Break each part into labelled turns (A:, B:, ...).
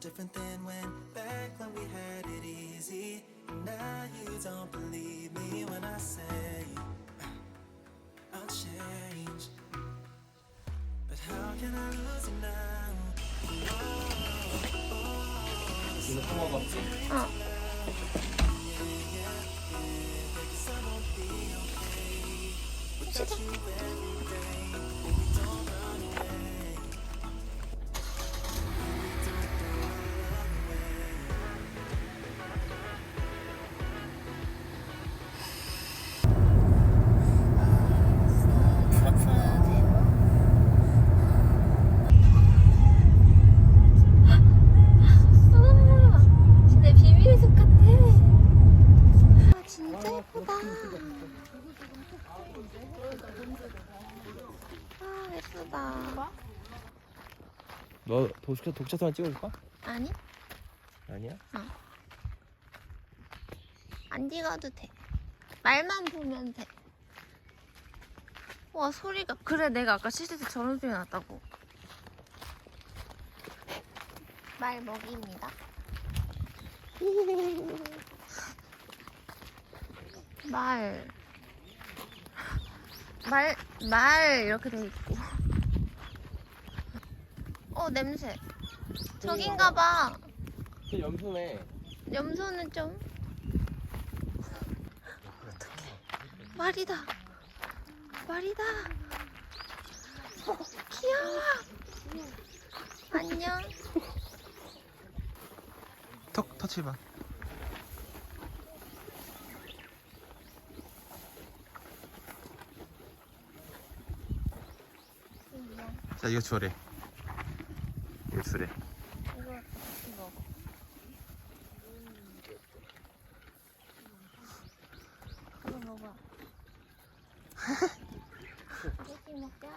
A: different than when back when we had it easy. Now you don't believe me when I say I'll change. But how can I lose you now?
B: 이거 통화 받지?
C: 어. 시작. 진짜
B: 너 독자 독자사만 찍어줄까?
C: 아니,
B: 아니야?
C: 안 찍어도 돼. 말만 보면 돼. 와, 소리가. 그래, 내가 아까 씻을 때 저런 소리 났다고. 말 먹입니다. 말. 말, 말, 이렇게 돼 있고. 어, 냄새. 저긴가 봐.
B: 그 염소네.
C: 염소는 좀. 어떡해. 말이다. 말이다. 귀여워. 안녕.
B: 턱 터치해봐. 자 이거 주래. 주래.
C: 이거 먹어. 이렇게 먹자.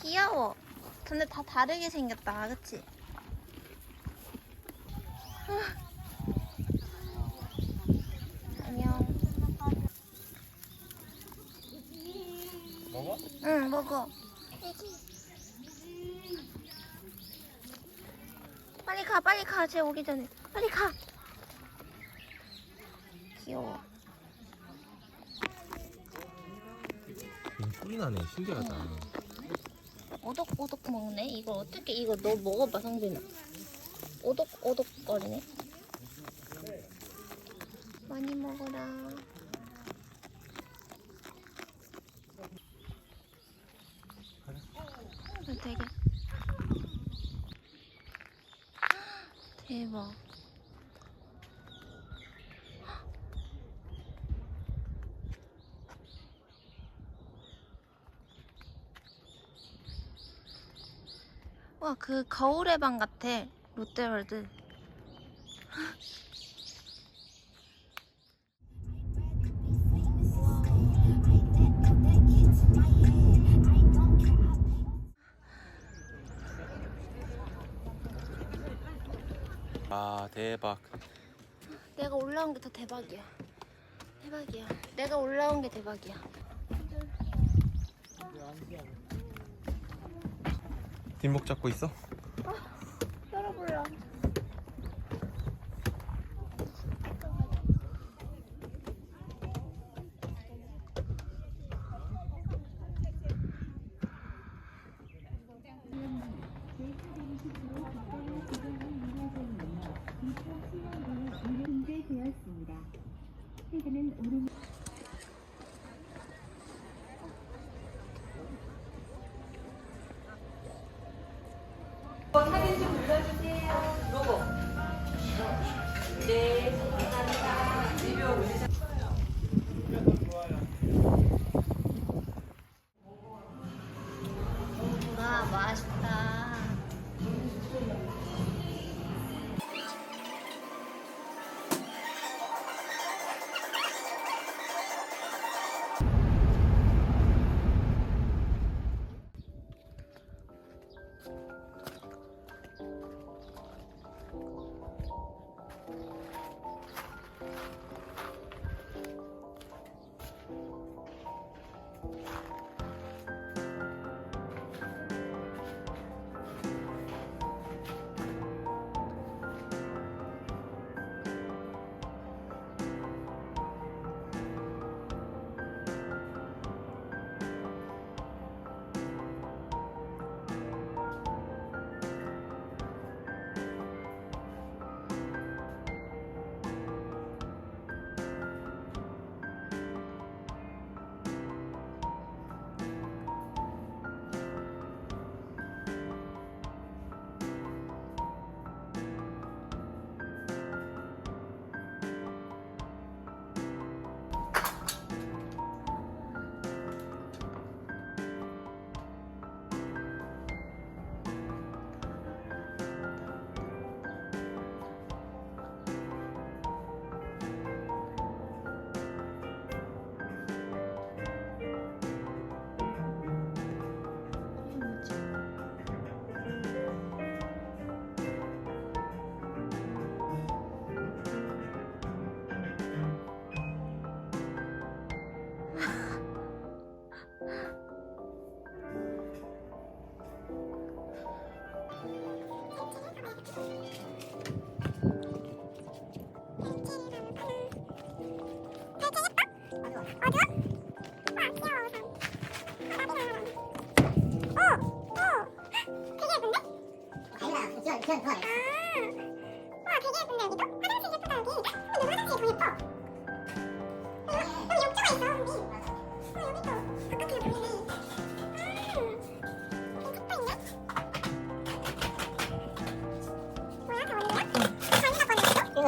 C: 귀여워. 근데 다 다르게 생겼다, 그치? 안녕.
B: 먹어?
C: 응, 먹어. 빨리 가, 빨리 가. 쟤 오기 전에. 빨리 가. 귀여워.
B: 소리 나네. 신기하다.
C: 오독오독 먹네. 이거 어떻게, 이거 너 먹어봐, 성준아. 오독오독 거리네. 많이 먹어라. 어, 되게. 대박. 와, 그 거울의 방 같아. 롯데월드.
B: 아 대박.
C: 내가 올라온 게 더 대박이야. 대박이야. 내가 올라온 게 대박이야.
B: 뒷목 잡고 있어?
C: 열어볼라.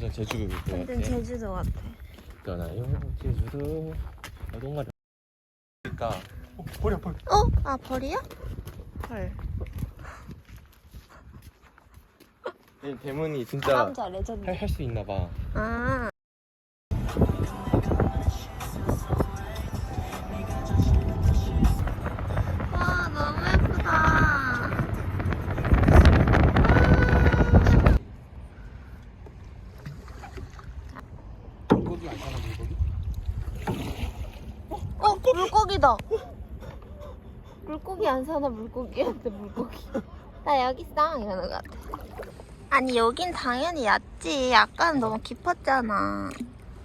B: 완전 제주도 느낌
C: 완전 제주도 같아.
B: 떠나요 제주도 노동마을 그러니까 어, 버려 버려
C: 어? 아, 벌이야? 헐.
B: 이 대문이 진짜
C: 남자 레전드.
B: 할 수 있나 봐
C: 아. 물고기다. 물고기 안 사나 물고기한테 물고기. 나 여기 있어 이러는 것 같아. 아니 여긴 당연히 얕지. 아까는 너무 깊었잖아.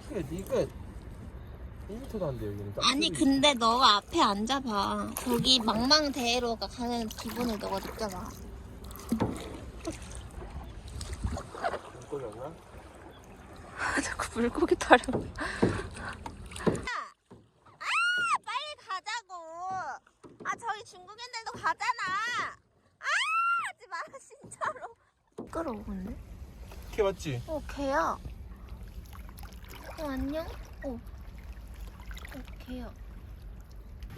B: 그래 니가 1m도 안 돼 여기는
C: 아니 근데 너가 앞에 앉아봐. 거기 망망대해로가 가는 기분을 너가 느껴봐.
B: 물고기 없나?
C: 자꾸 물고기 타령. 아 빨리 가자고. 아 저희 중국인들도 가잖아. 아 하지 마 진짜로. 끌어오 근데?
B: 걔 맞지?
C: 어 개야. 어 안녕. 어. 어 개야.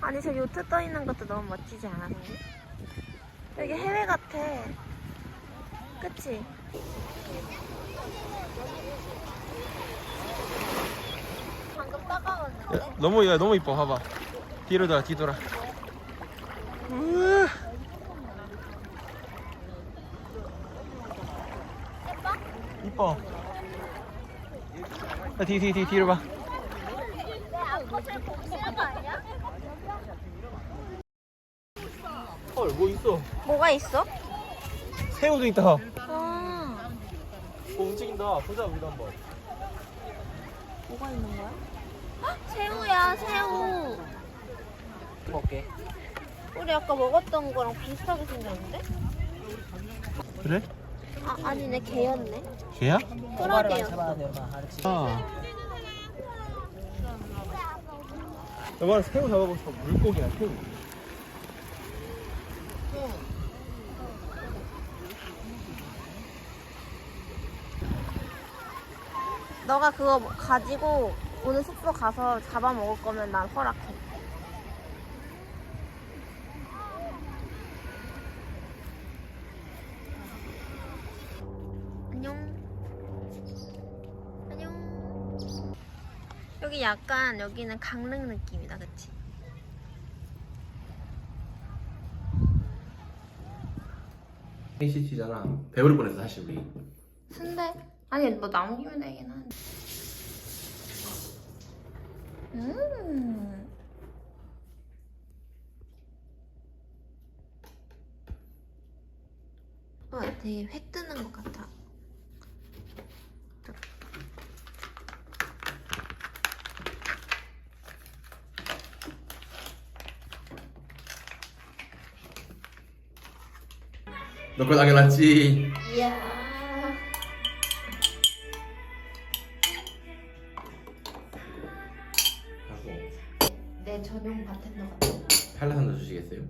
C: 아니 저 요트 떠 있는 것도 너무 멋지지 않아 선생님? 여기 해외 같아. 그치? 방금 따가웠는데?
B: 야, 너무 야 너무 이뻐 봐봐 뒤로 돌아 뒤돌아. 이뻐 뒤뒤 뒤 뒤로 봐? 헐 뭐 있어
C: 뭐가 있어?
B: 새우도 있다 어,
C: 아,
B: 움직인다 보자 우리도 한번
C: 뭐가 있는 거야? 헉, 새우야, 새우.
B: 먹게
C: 우리 아까 먹었던 거랑 비슷하게 생겼는데?
B: 그래?
C: 아, 아니네, 개였네.
B: 걔야?
C: 그러게요.
B: 아 너가 새우 잡아보고 싶어 물고기야 새우
C: 너가 그거 가지고 오늘 숙소 가서 잡아 먹을 거면 난 허락해. 안녕. 안녕. 여기 약간 여기는 강릉 느낌이다, 그치?
B: NCT잖아 배부를 뻔했어 사실 우리
C: 순대? 아니 뭐 남기면 되긴 한데. 음. 와 되게 회뜨는 것 같아.
B: 너 거 당연하지
C: 이야.
B: 하고
C: 내 전용 바텐더 같아.
B: 한라산도 주시겠어요?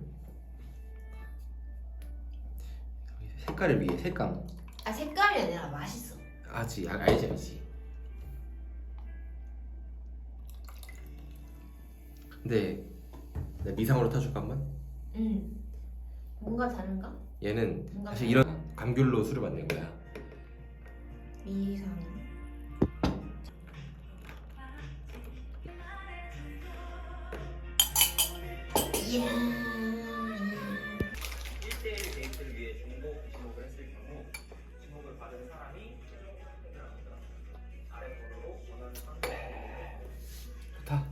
B: 색깔을 위해 색감
C: 아 색깔이 아니라 맛있어.
B: 아지 아, 알지 알지 근데 내 미상으로 타줄까 한번?
C: 응. 뭔가 다른가?
B: 얘는
C: 뭔가
B: 사실 이런 감귤로 술을 만든 거야
C: 미상.
D: 1대1 데이트를 위해 중복 지목을 했을 경우 지목을 받은 사람이 아래번호로 원하는 상대
B: 좋다.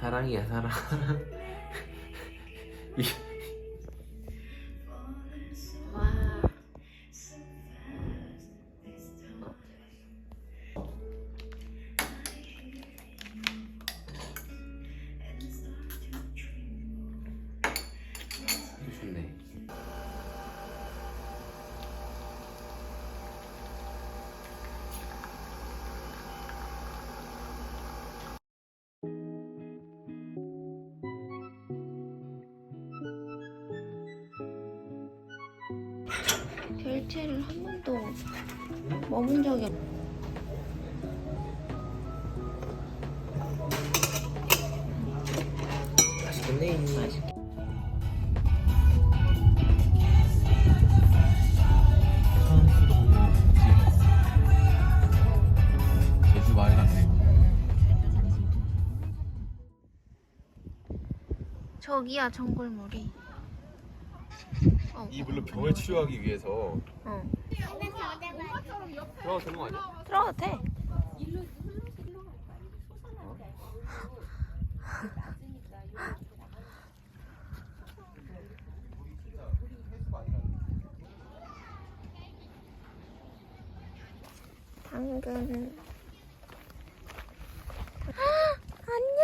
B: 사랑이야 사랑. 이-
C: 델체를 한 번도 먹은 적이 없.
B: 맛있겠네. 같네.
C: 저기야 전골물이. 어.
E: 이 물로 병을 치료하기 위해서
C: 어.
E: 들어가도 되는 거 아니야?
C: 들어가도 돼. 당근. 안녕.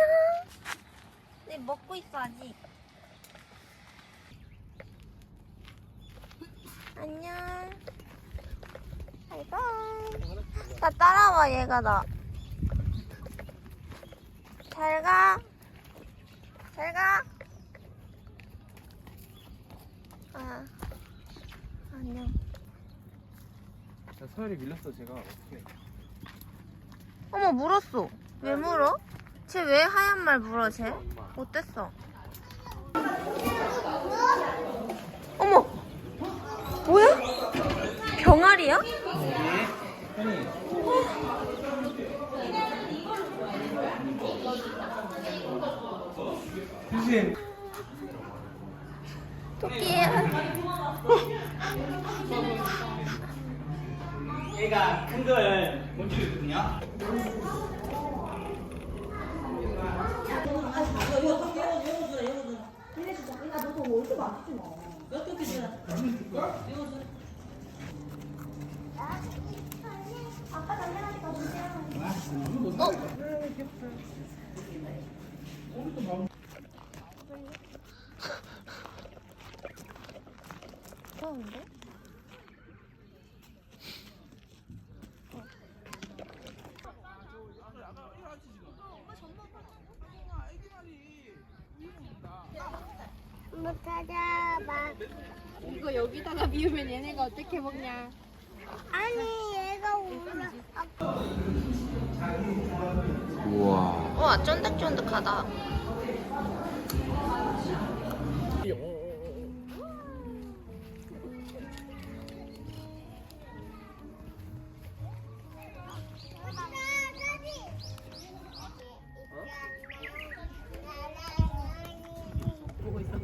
C: 네 먹고 있어 아직. 안녕. 바이바이. 나 따라와 얘가 나. 잘 가. 잘 가. 아. 안녕.
E: 서열이 밀렸어 제가 어떻게?
C: 어머 물었어. 왜 물어? 쟤 왜 하얀 말 물어 쟤? 어땠어? 어머. 뭐야? 병아리야?
E: 유진.
C: 토끼야.
D: 얘가 큰걸못 주거든요
C: 무서운데?
F: 못 찾아봐.
G: 이거 여기다가 비우면 얘네가 어떻게 먹냐?
F: 아니 얘가 올라.
B: 우와.
C: 와 쫀득쫀득하다.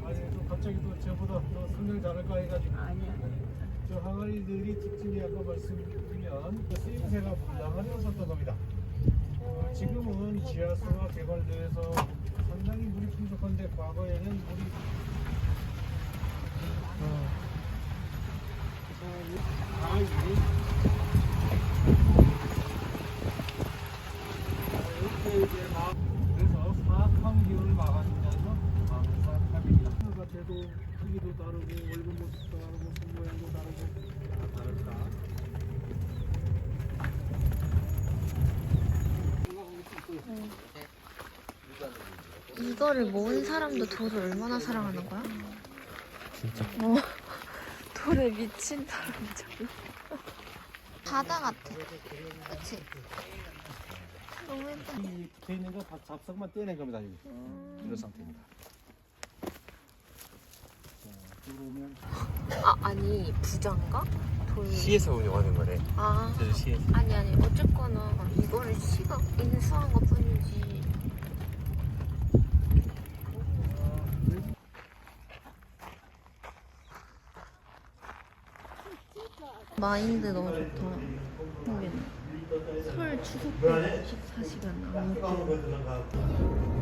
E: 아니 또 갑자기 또 저보다 또 성능 잘할까 해가지고. 항아리들이 아까 말씀드리면 쓰임새가 불량한 었었던 겁니다. 어, 지금은 지하수가 개발돼서 상당히 물이 풍족한데 과거에는 물이 어. 아, 이게 이렇게 이제 막 그래서 사악한 기운을 막아주면서 방사탑입니다. 가 돼도 크기도 다르고 얼굴 모습도 다르고 손 모양도 다르고 다 다르다.
C: 이거를 모은 사람도 돌을 얼마나 사랑하는 거야?
B: 진짜.
C: 어, 돌에 미친 사람이잖아. 바다 같아. 그치? 너무.
E: 이 붙어 있는 거다 잡석만 떼낸 겁니다. 여기. 이런 상태입니다. 자, 들어오면
C: 아, 아니, 부자인가? 돌.
B: 시에서 운영하는 거래.
C: 아,
B: 제주 시에서.
C: 아니, 아니, 어쨌거나 이거를 시가 인수한 것 뿐이지.
E: 아, 그래서
C: 마인드 너무 좋다. 설 추석 때 24시간 아무 때